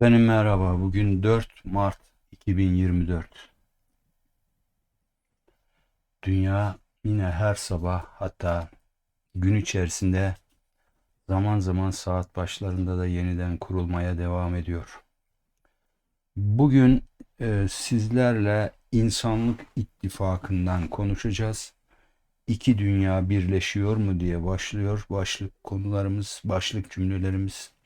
Benim merhaba. Bugün 4 Mart 2024. Dünya yine her sabah hatta gün içerisinde zaman zaman saat başlarında da yeniden kurulmaya devam ediyor. Bugün e, sizlerle insanlık ittifakından konuşacağız. İki dünya birleşiyor mu diye başlıyor. Başlık konularımız, başlık cümlelerimiz.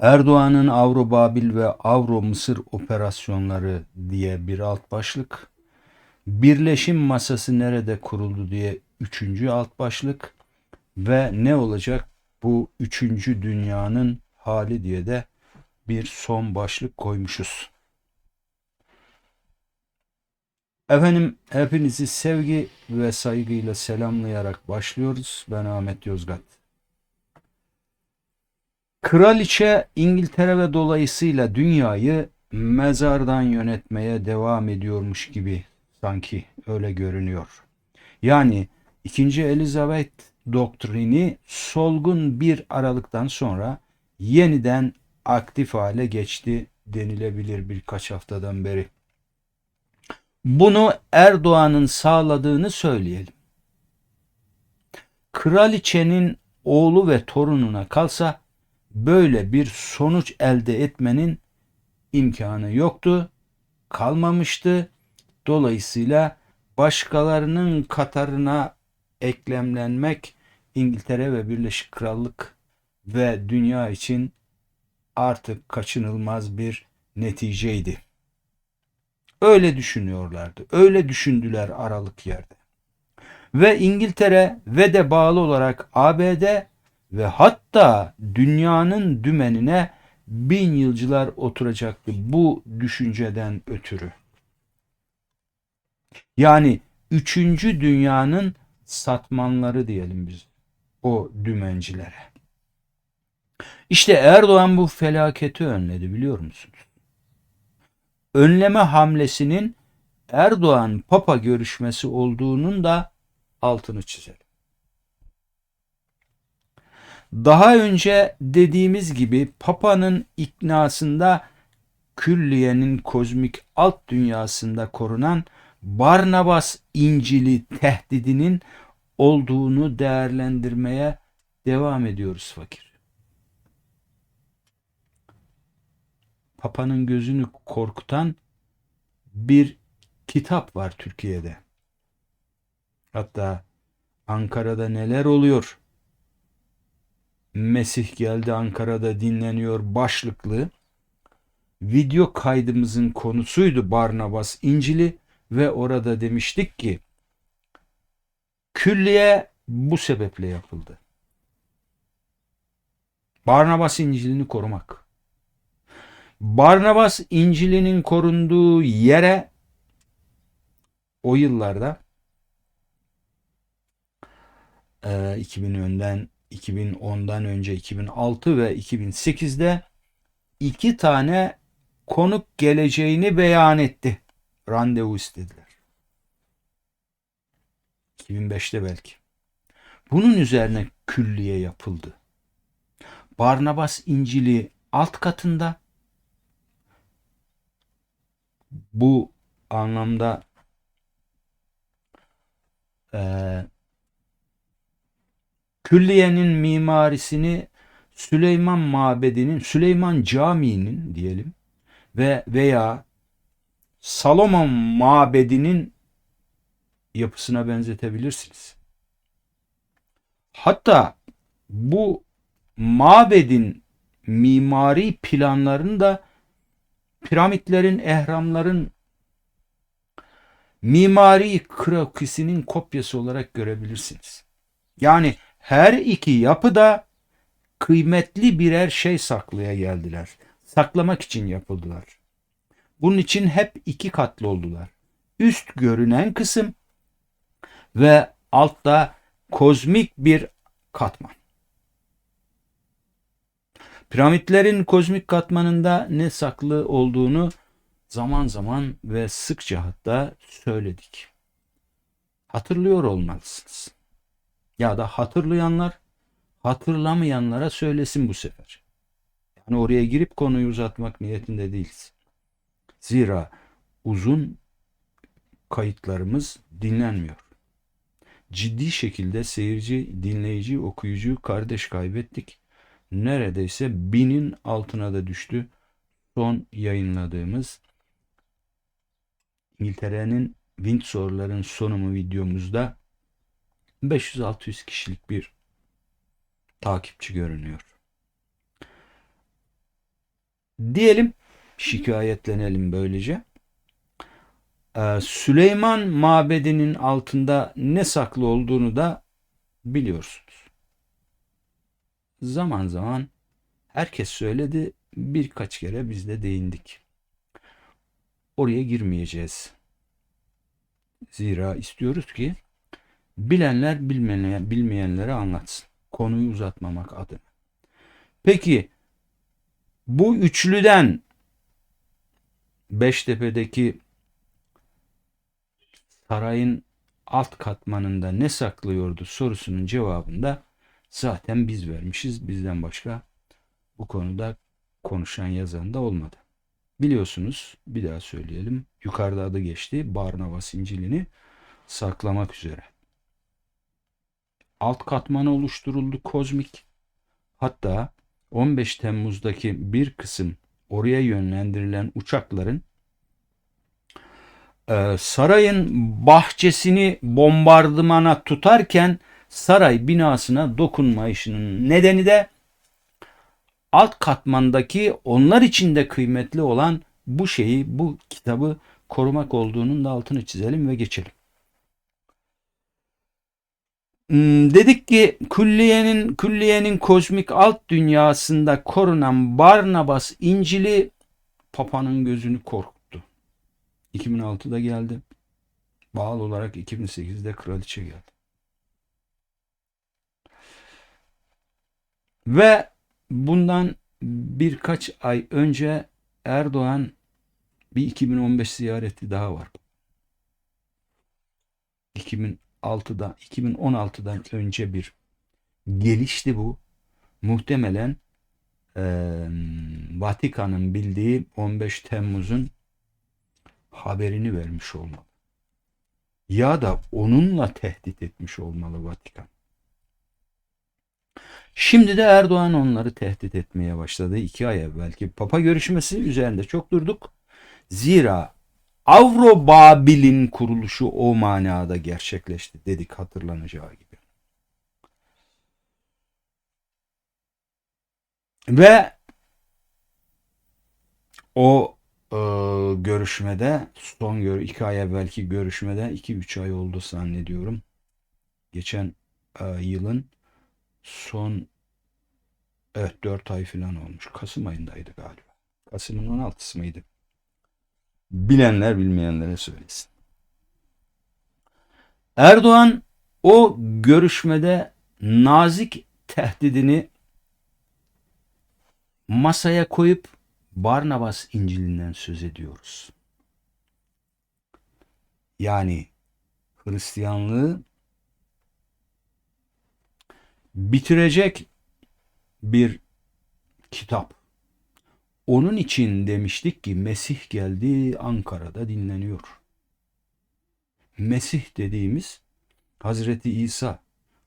Erdoğan'ın Avro Babil ve Avro Mısır operasyonları diye bir alt başlık. Birleşim masası nerede kuruldu diye üçüncü alt başlık. Ve ne olacak bu üçüncü dünyanın hali diye de bir son başlık koymuşuz. Efendim hepinizi sevgi ve saygıyla selamlayarak başlıyoruz. Ben Ahmet Yozgat. Kraliçe İngiltere ve dolayısıyla dünyayı mezardan yönetmeye devam ediyormuş gibi sanki öyle görünüyor. Yani 2. Elizabeth doktrini solgun bir aralıktan sonra yeniden aktif hale geçti denilebilir birkaç haftadan beri. Bunu Erdoğan'ın sağladığını söyleyelim. Kraliçenin oğlu ve torununa kalsa böyle bir sonuç elde etmenin imkanı yoktu, kalmamıştı. Dolayısıyla başkalarının katarına eklemlenmek İngiltere ve Birleşik Krallık ve dünya için artık kaçınılmaz bir neticeydi. Öyle düşünüyorlardı. Öyle düşündüler aralık yerde. Ve İngiltere ve de bağlı olarak ABD ve hatta dünyanın dümenine bin yılcılar oturacaktı bu düşünceden ötürü. Yani üçüncü dünyanın satmanları diyelim biz o dümencilere. İşte Erdoğan bu felaketi önledi biliyor musunuz? Önleme hamlesinin Erdoğan Papa görüşmesi olduğunun da altını çizelim. Daha önce dediğimiz gibi Papa'nın iknasında külliyenin kozmik alt dünyasında korunan Barnabas İncil'i tehdidinin olduğunu değerlendirmeye devam ediyoruz fakir. Papa'nın gözünü korkutan bir kitap var Türkiye'de. Hatta Ankara'da neler oluyor? Mesih geldi Ankara'da dinleniyor başlıklı video kaydımızın konusuydu Barnabas İncil'i ve orada demiştik ki külliye bu sebeple yapıldı. Barnabas İncil'ini korumak. Barnabas İncil'inin korunduğu yere o yıllarda e, 2000 önden 2010'dan önce 2006 ve 2008'de iki tane konuk geleceğini beyan etti. Randevu istediler. 2005'te belki. Bunun üzerine külliye yapıldı. Barnabas İncil'i alt katında bu anlamda e, külliyenin mimarisini Süleyman Mabedi'nin, Süleyman Camii'nin diyelim ve veya Salomon Mabedi'nin yapısına benzetebilirsiniz. Hatta bu mabedin mimari planlarını da piramitlerin, ehramların mimari krokisinin kopyası olarak görebilirsiniz. Yani her iki yapıda kıymetli birer şey saklaya geldiler. Saklamak için yapıldılar. Bunun için hep iki katlı oldular. Üst görünen kısım ve altta kozmik bir katman. Piramitlerin kozmik katmanında ne saklı olduğunu zaman zaman ve sıkça hatta söyledik. Hatırlıyor olmalısınız. Ya da hatırlayanlar hatırlamayanlara söylesin bu sefer. Yani oraya girip konuyu uzatmak niyetinde değiliz. Zira uzun kayıtlarımız dinlenmiyor. Ciddi şekilde seyirci, dinleyici, okuyucu, kardeş kaybettik. Neredeyse binin altına da düştü. Son yayınladığımız İngiltere'nin Windsor'ların sonumu videomuzda 500-600 kişilik bir takipçi görünüyor. Diyelim şikayetlenelim böylece. Ee, Süleyman Mabedi'nin altında ne saklı olduğunu da biliyorsunuz. Zaman zaman herkes söyledi, birkaç kere biz de değindik. Oraya girmeyeceğiz. Zira istiyoruz ki bilenler bilmeyen, bilmeyenlere anlatsın. Konuyu uzatmamak adına. Peki bu üçlüden Beştepe'deki sarayın alt katmanında ne saklıyordu sorusunun cevabında zaten biz vermişiz. Bizden başka bu konuda konuşan yazan da olmadı. Biliyorsunuz bir daha söyleyelim. Yukarıda adı geçti. Barnabas İncil'ini saklamak üzere. Alt katmanı oluşturuldu kozmik. Hatta 15 Temmuz'daki bir kısım oraya yönlendirilen uçakların e, sarayın bahçesini bombardımana tutarken saray binasına dokunmayışının nedeni de alt katmandaki onlar için de kıymetli olan bu şeyi, bu kitabı korumak olduğunun da altını çizelim ve geçelim. Hmm, Dedik ki külliyenin külliyenin kozmik alt dünyasında korunan Barnabas İncil'i Papa'nın gözünü korkuttu. 2006'da geldi. Bağlı olarak 2008'de kraliçe geldi. Ve bundan birkaç ay önce Erdoğan bir 2015 ziyareti daha var. 2006'da 2016'dan önce bir gelişti bu. Muhtemelen e, Vatikan'ın bildiği 15 Temmuz'un haberini vermiş olmalı. Ya da onunla tehdit etmiş olmalı Vatikan. Şimdi de Erdoğan onları tehdit etmeye başladı. iki ay evvelki Papa görüşmesi üzerinde çok durduk. Zira Avro Babil'in kuruluşu o manada gerçekleşti dedik hatırlanacağı gibi. Ve o e, görüşmede son gör iki ay evvelki görüşmede iki üç ay oldu zannediyorum. Geçen e, yılın son evet 4 ay falan olmuş. Kasım ayındaydı galiba. Kasım'ın 16'sı mıydı? Bilenler bilmeyenlere söylesin. Erdoğan o görüşmede nazik tehdidini masaya koyup Barnabas İncil'inden söz ediyoruz. Yani Hristiyanlığı bitirecek bir kitap. Onun için demiştik ki Mesih geldi Ankara'da dinleniyor. Mesih dediğimiz Hazreti İsa.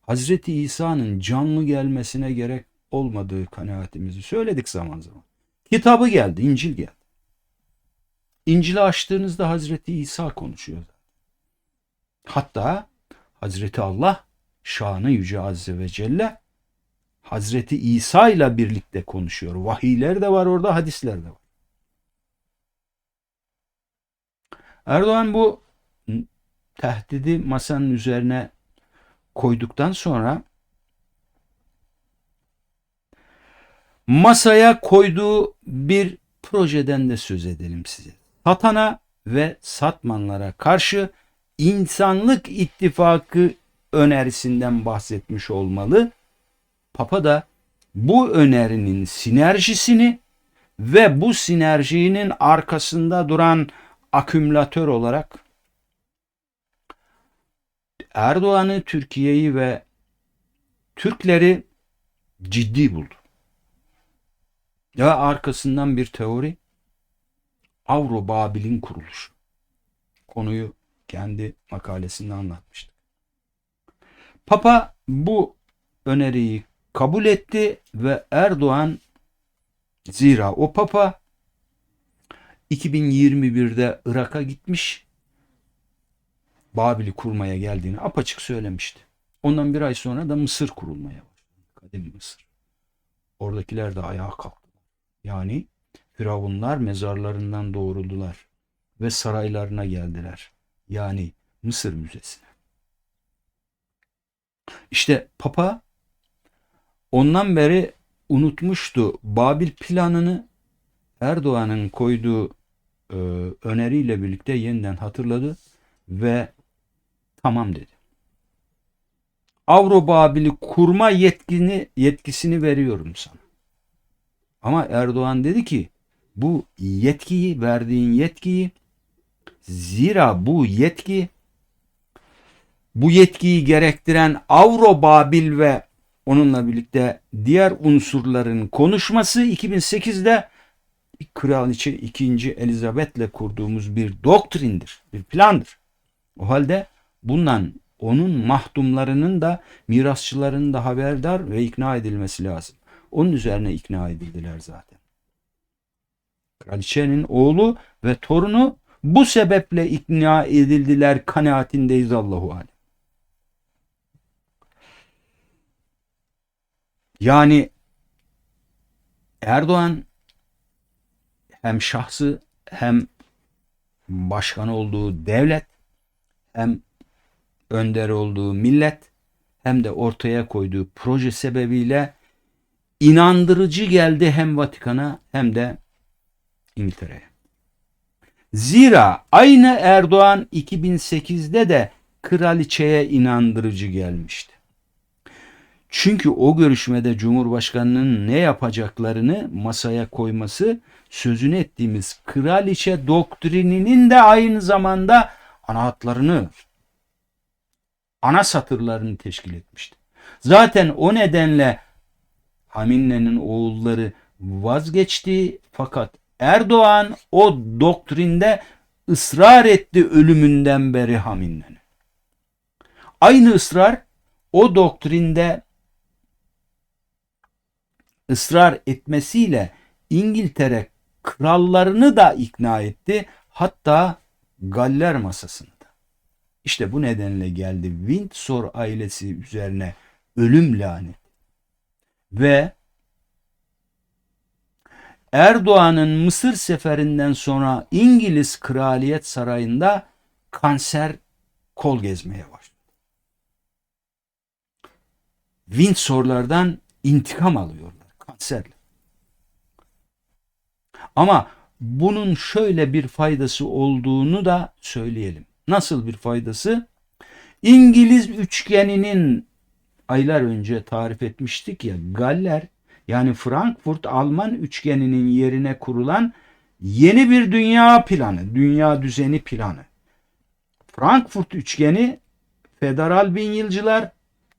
Hazreti İsa'nın canlı gelmesine gerek olmadığı kanaatimizi söyledik zaman zaman. Kitabı geldi, İncil geldi. İncil'i açtığınızda Hazreti İsa konuşuyor. Hatta Hazreti Allah şanı yüce azze ve celle Hazreti İsa ile birlikte konuşuyor. Vahiyler de var orada, hadisler de var. Erdoğan bu tehdidi masanın üzerine koyduktan sonra masaya koyduğu bir projeden de söz edelim size. Satana ve satmanlara karşı insanlık ittifakı önerisinden bahsetmiş olmalı. Papa da bu önerinin sinerjisini ve bu sinerjinin arkasında duran akümülatör olarak Erdoğan'ı, Türkiye'yi ve Türkleri ciddi buldu. Ve arkasından bir teori Avro Babil'in kuruluşu. Konuyu kendi makalesinde anlatmıştı. Papa bu öneriyi kabul etti ve Erdoğan zira o papa 2021'de Irak'a gitmiş Babil'i kurmaya geldiğini apaçık söylemişti. Ondan bir ay sonra da Mısır kurulmaya başladı. Kadim Mısır. Oradakiler de ayağa kalktı. Yani Firavunlar mezarlarından doğruldular ve saraylarına geldiler. Yani Mısır Müzesi'ne. İşte Papa ondan beri unutmuştu Babil planını Erdoğan'ın koyduğu e, öneriyle birlikte yeniden hatırladı ve tamam dedi. Avro Babil'i kurma yetkini, yetkisini veriyorum sana. Ama Erdoğan dedi ki bu yetkiyi verdiğin yetkiyi zira bu yetki bu yetkiyi gerektiren Avro Babil ve onunla birlikte diğer unsurların konuşması 2008'de Kraliçe 2. Elizabeth'le kurduğumuz bir doktrindir, bir plandır. O halde bundan onun mahdumlarının da mirasçılarının da haberdar ve ikna edilmesi lazım. Onun üzerine ikna edildiler zaten. Kraliçenin oğlu ve torunu bu sebeple ikna edildiler kanaatindeyiz Allahu alem. Yani Erdoğan hem şahsı hem başkan olduğu devlet hem önder olduğu millet hem de ortaya koyduğu proje sebebiyle inandırıcı geldi hem Vatikan'a hem de İngiltere'ye. Zira aynı Erdoğan 2008'de de kraliçeye inandırıcı gelmişti. Çünkü o görüşmede Cumhurbaşkanı'nın ne yapacaklarını masaya koyması sözünü ettiğimiz kraliçe doktrininin de aynı zamanda ana hatlarını, ana satırlarını teşkil etmişti. Zaten o nedenle Haminne'nin oğulları vazgeçti fakat Erdoğan o doktrinde ısrar etti ölümünden beri Haminne'nin. Aynı ısrar o doktrinde ısrar etmesiyle İngiltere krallarını da ikna etti. Hatta Galler masasında. İşte bu nedenle geldi Windsor ailesi üzerine ölüm lanet. Ve Erdoğan'ın Mısır seferinden sonra İngiliz Kraliyet Sarayı'nda kanser kol gezmeye başladı. Windsor'lardan intikam alıyorlar kanserle. Ama bunun şöyle bir faydası olduğunu da söyleyelim. Nasıl bir faydası? İngiliz üçgeninin aylar önce tarif etmiştik ya Galler yani Frankfurt Alman üçgeninin yerine kurulan yeni bir dünya planı, dünya düzeni planı. Frankfurt üçgeni federal bin yılcılar,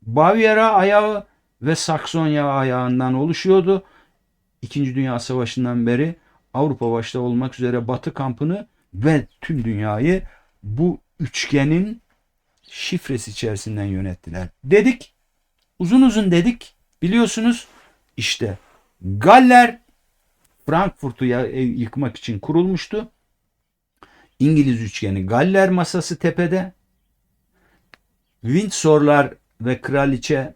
Bavyera ayağı ve Saksonya ayağından oluşuyordu. İkinci Dünya Savaşı'ndan beri Avrupa başta olmak üzere Batı kampını ve tüm dünyayı bu üçgenin şifresi içerisinden yönettiler. Dedik, uzun uzun dedik. Biliyorsunuz işte Galler Frankfurt'u yıkmak için kurulmuştu. İngiliz üçgeni Galler masası tepede. Windsor'lar ve kraliçe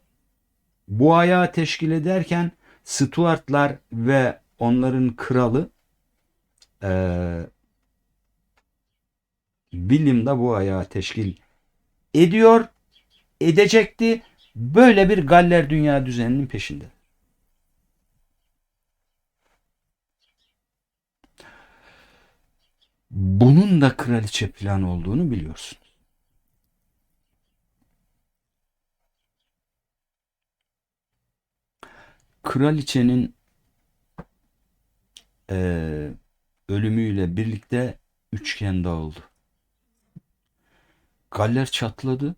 bu ayağı teşkil ederken Stuartlar ve onların kralı e, William da bu ayağı teşkil ediyor, edecekti. Böyle bir Galler dünya düzeninin peşinde. Bunun da kraliçe planı olduğunu biliyorsun. Kraliçenin e, ölümüyle birlikte üçgen dağıldı. Galler çatladı.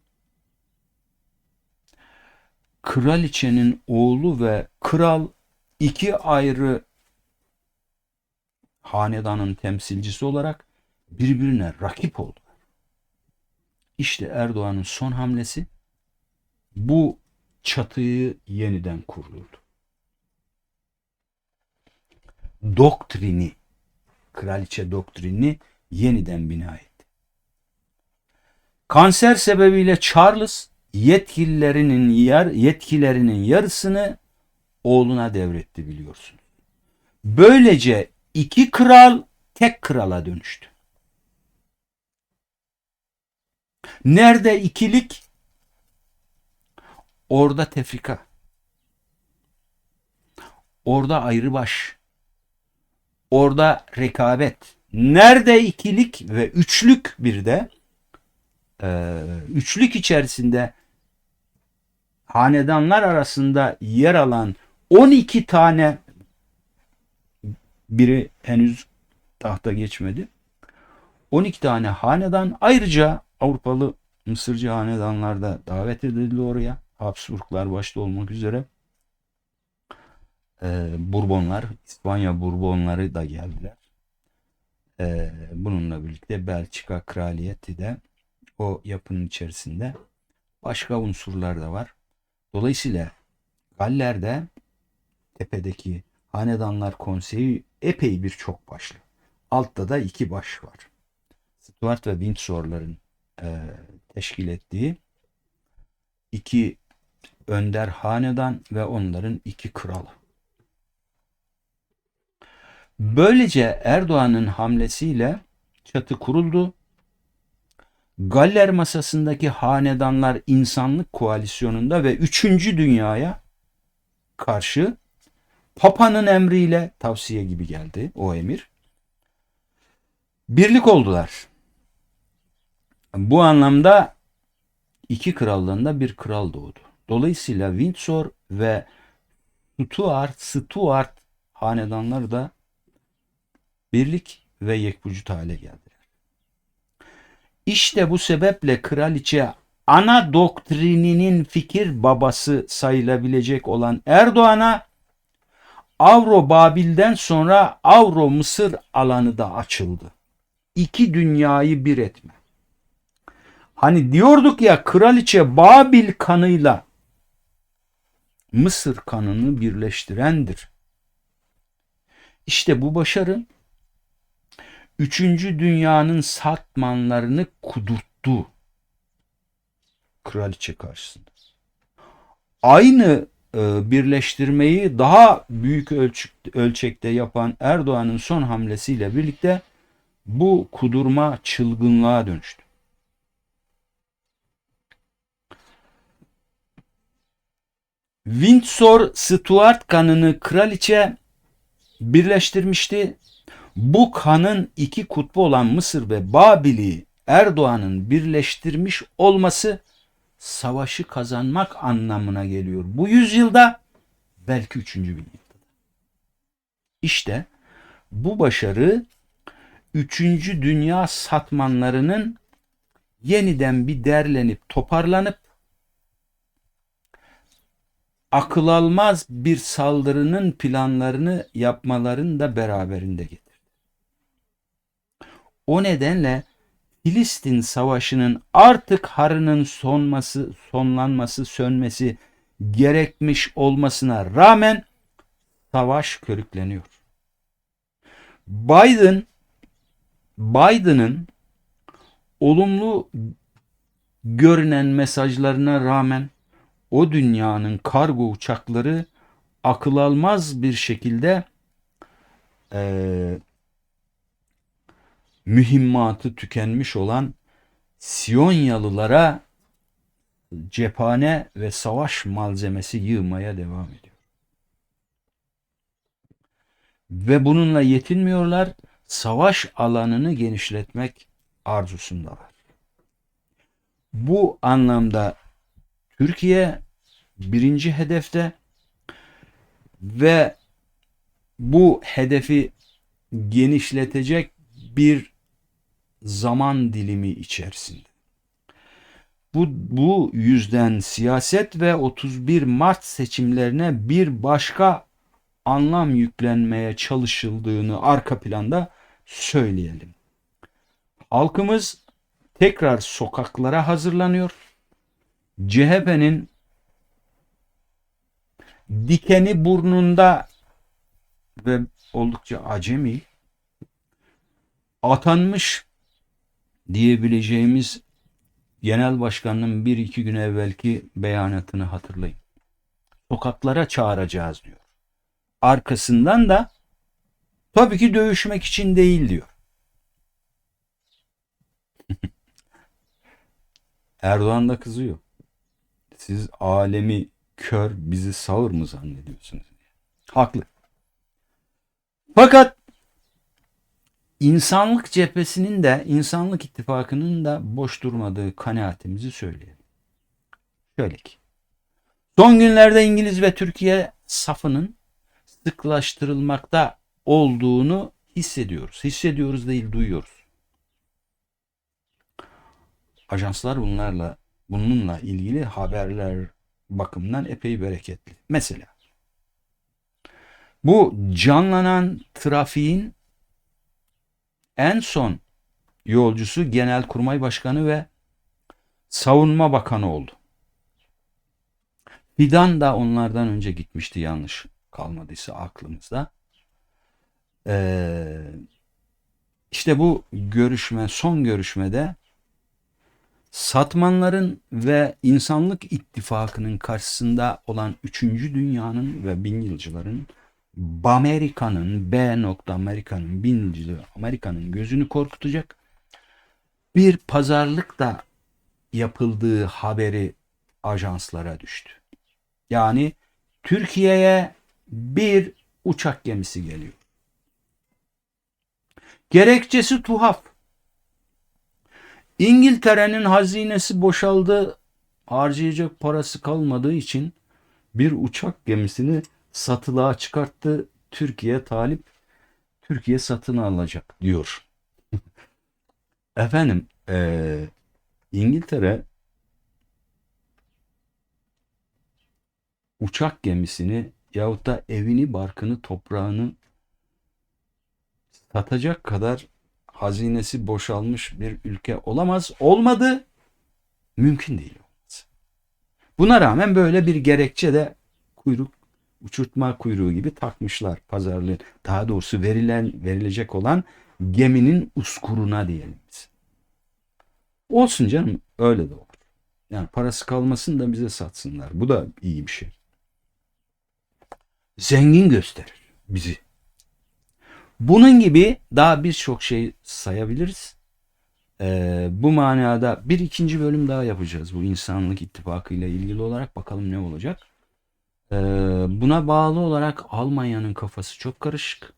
Kraliçenin oğlu ve kral iki ayrı hanedanın temsilcisi olarak birbirine rakip oldu. İşte Erdoğan'ın son hamlesi bu çatıyı yeniden kurdurdu. Doktrini, kraliçe doktrini yeniden bina etti. Kanser sebebiyle Charles yetkililerinin yer, yetkilerinin yarısını oğluna devretti biliyorsun. Böylece iki kral tek krala dönüştü. Nerede ikilik? Orada tefrika. Orada ayrıbaş. Orada rekabet. Nerede ikilik ve üçlük bir de e, üçlük içerisinde hanedanlar arasında yer alan 12 tane biri henüz tahta geçmedi. 12 tane hanedan ayrıca Avrupalı Mısırcı hanedanlar da davet edildi oraya. Habsburglar başta olmak üzere. Ee, Burbonlar, İspanya Burbonları da geldiler. Ee, bununla birlikte Belçika kraliyeti de o yapının içerisinde. Başka unsurlar da var. Dolayısıyla Galler'de tepedeki Hanedanlar Konseyi epey bir çok başlı. Altta da iki baş var. Stuart ve Windsor'ların e, teşkil ettiği iki önder hanedan ve onların iki kralı. Böylece Erdoğan'ın hamlesiyle çatı kuruldu. Galler masasındaki hanedanlar insanlık koalisyonunda ve üçüncü dünyaya karşı Papa'nın emriyle tavsiye gibi geldi o emir. Birlik oldular. Bu anlamda iki krallığında bir kral doğdu. Dolayısıyla Windsor ve Stuart, Stuart hanedanları da birlik ve yekvücut hale geldiler. İşte bu sebeple kraliçe ana doktrininin fikir babası sayılabilecek olan Erdoğan'a Avro Babil'den sonra Avro Mısır alanı da açıldı. İki dünyayı bir etme. Hani diyorduk ya kraliçe Babil kanıyla Mısır kanını birleştirendir. İşte bu başarı üçüncü dünyanın satmanlarını kudurttu kraliçe karşısında. Aynı e, birleştirmeyi daha büyük ölçekte yapan Erdoğan'ın son hamlesiyle birlikte bu kudurma çılgınlığa dönüştü. Windsor Stuart kanını kraliçe birleştirmişti. Bu kanın iki kutbu olan Mısır ve Babil'i Erdoğan'ın birleştirmiş olması savaşı kazanmak anlamına geliyor. Bu yüzyılda belki üçüncü yüzyılda. İşte bu başarı üçüncü dünya satmanlarının yeniden bir derlenip toparlanıp akıl almaz bir saldırının planlarını yapmalarını da beraberinde getirdi. O nedenle Filistin savaşının artık harının sonması, sonlanması, sönmesi gerekmiş olmasına rağmen savaş körükleniyor. Biden Biden'ın olumlu görünen mesajlarına rağmen o dünyanın kargo uçakları akıl almaz bir şekilde e, mühimmatı tükenmiş olan Siyonyalılara cephane ve savaş malzemesi yığmaya devam ediyor. Ve bununla yetinmiyorlar, savaş alanını genişletmek arzusundalar. Bu anlamda Türkiye birinci hedefte ve bu hedefi genişletecek bir zaman dilimi içerisinde. Bu, bu yüzden siyaset ve 31 Mart seçimlerine bir başka anlam yüklenmeye çalışıldığını arka planda söyleyelim. Halkımız tekrar sokaklara hazırlanıyor. CHP'nin dikeni burnunda ve oldukça acemi atanmış diyebileceğimiz genel başkanın bir iki gün evvelki beyanatını hatırlayın. Sokaklara çağıracağız diyor. Arkasından da tabii ki dövüşmek için değil diyor. Erdoğan da kızıyor. Siz alemi kör bizi sağır mı zannediyorsunuz? Haklı. Fakat insanlık cephesinin de insanlık ittifakının da boş durmadığı kanaatimizi söyleyelim. Şöyle ki son günlerde İngiliz ve Türkiye safının sıklaştırılmakta olduğunu hissediyoruz. Hissediyoruz değil duyuyoruz. Ajanslar bunlarla bununla ilgili haberler bakımından epey bereketli. Mesela bu canlanan trafiğin en son yolcusu Genelkurmay Başkanı ve Savunma Bakanı oldu. Fidan da onlardan önce gitmişti yanlış kalmadıysa aklımızda. Ee, işte bu görüşme, son görüşmede Satmanların ve insanlık ittifakının karşısında olan 3. dünyanın ve bin yılcıların Amerika'nın B nokta Amerika'nın yılcılığı Amerika'nın gözünü korkutacak bir pazarlık da yapıldığı haberi ajanslara düştü. Yani Türkiye'ye bir uçak gemisi geliyor. Gerekçesi tuhaf. İngiltere'nin hazinesi boşaldı, harcayacak parası kalmadığı için bir uçak gemisini satılığa çıkarttı. Türkiye talip, Türkiye satın alacak diyor. Efendim, e, İngiltere uçak gemisini yahut da evini, barkını, toprağını satacak kadar hazinesi boşalmış bir ülke olamaz. Olmadı. Mümkün değil. Buna rağmen böyle bir gerekçe de kuyruk uçurtma kuyruğu gibi takmışlar pazarlığın. Daha doğrusu verilen verilecek olan geminin uskuruna diyelim biz. Olsun canım öyle de olur. Yani parası kalmasın da bize satsınlar. Bu da iyi bir şey. Zengin gösterir bizi. Bunun gibi daha birçok şey sayabiliriz. Ee, bu manada bir ikinci bölüm daha yapacağız bu insanlık ittifakı ile ilgili olarak bakalım ne olacak. Ee, buna bağlı olarak Almanya'nın kafası çok karışık.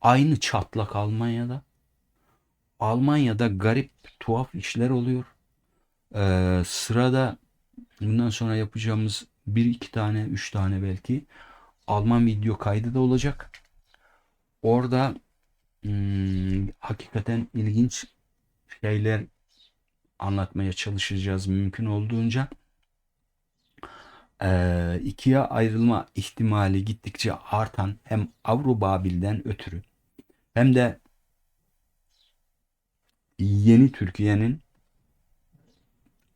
Aynı çatlak Almanya'da. Almanya'da garip tuhaf işler oluyor. Ee, sırada bundan sonra yapacağımız bir iki tane üç tane belki Alman video kaydı da olacak. Orada hmm, hakikaten ilginç şeyler anlatmaya çalışacağız mümkün olduğunca. Ee, ikiye ayrılma ihtimali gittikçe artan hem Avro Babil'den ötürü hem de yeni Türkiye'nin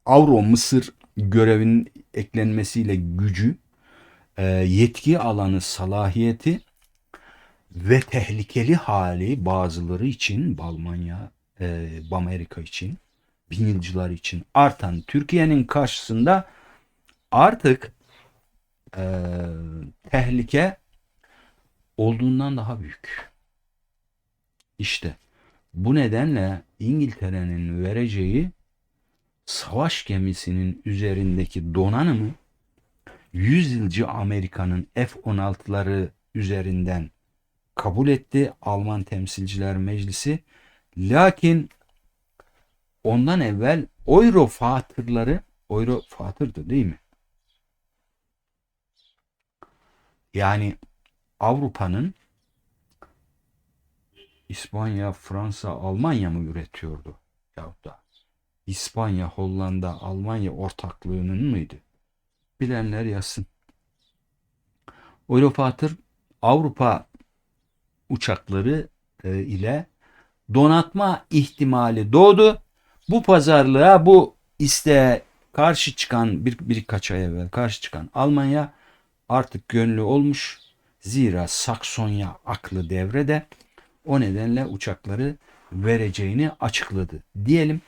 Avro Mısır görevinin eklenmesiyle gücü, e, yetki alanı, salahiyeti ve tehlikeli hali bazıları için Balmanya, e, Amerika için, bin yılcılar için artan Türkiye'nin karşısında artık e, tehlike olduğundan daha büyük. İşte bu nedenle İngiltere'nin vereceği savaş gemisinin üzerindeki donanımı 100 yılcı Amerika'nın F-16'ları üzerinden kabul etti Alman Temsilciler Meclisi. Lakin ondan evvel Euro fatırları Euro fatırdı değil mi? Yani Avrupa'nın İspanya, Fransa, Almanya mı üretiyordu? Yahut da İspanya, Hollanda, Almanya ortaklığının mıydı? Bilenler yazsın. Eurofighter Avrupa uçakları e, ile donatma ihtimali doğdu. Bu pazarlığa bu isteğe karşı çıkan bir birkaç ay evvel karşı çıkan Almanya artık gönlü olmuş. Zira Saksonya aklı devrede. O nedenle uçakları vereceğini açıkladı. Diyelim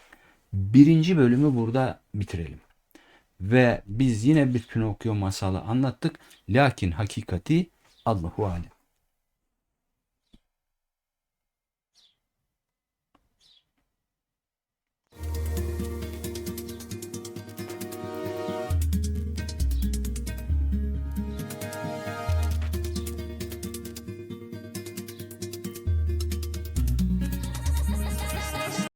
birinci bölümü burada bitirelim. Ve biz yine bir Pinokyo masalı anlattık. Lakin hakikati Allahu alem.